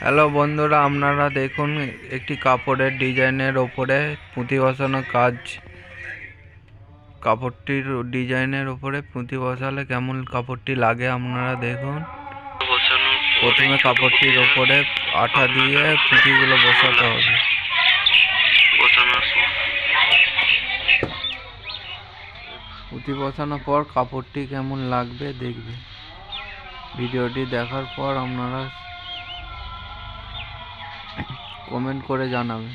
Hello বন্ধুরা আপনারা দেখুন একটি কাপড়ের ডিজাইনের ওপরে পুঁতি বসানো কাজ। কাপড়টির ডিজাইনের ওপরে পুঁতি বসালে কেমন কাপড়টি লাগে আপনারা দেখুন। প্রথমে কাপড়টির ওপরে আঠা দিয়ে পুঁতিগুলো বসাতে হবে। পুঁতি বসানোর পর কাপড়টি কেমন লাগবে দেখবে ভিডিওটি দেখার পর আপনারা কমেন্ট করে জানাবেন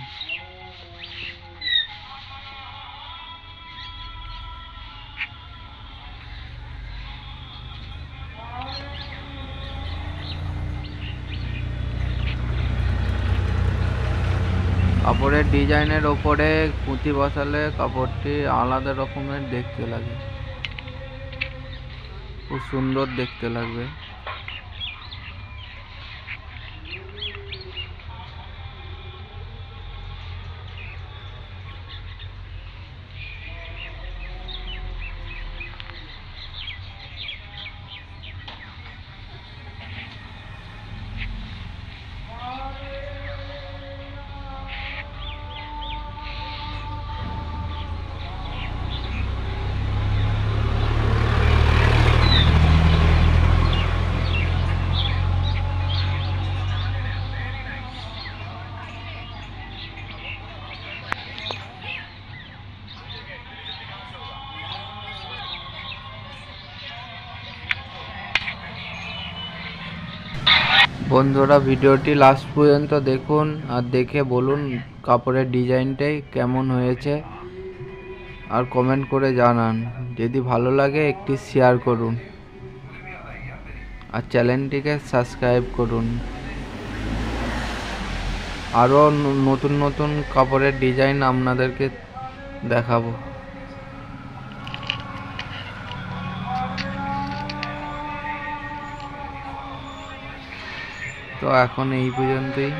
কাপড়ের ডিজাইনের ওপরে পুঁতি বসালে কাপড়টি আলাদা রকমের দেখতে লাগে। খুব সুন্দর দেখতে লাগবে। বন্ধুরা, ভিডিওটি লাস্ট পর্যন্ত দেখুন আর দেখে বলুন কাপড়ের ডিজাইনটাই কেমন হয়েছে আর কমেন্ট করে জানান। যদি ভালো লাগে একটি শেয়ার করুন আর চ্যানেলটিকে সাবস্ক্রাইব করুন। আরও নতুন নতুন কাপড়ের ডিজাইন আপনাদেরকে দেখাবো। তো এখন এই পর্যন্তই।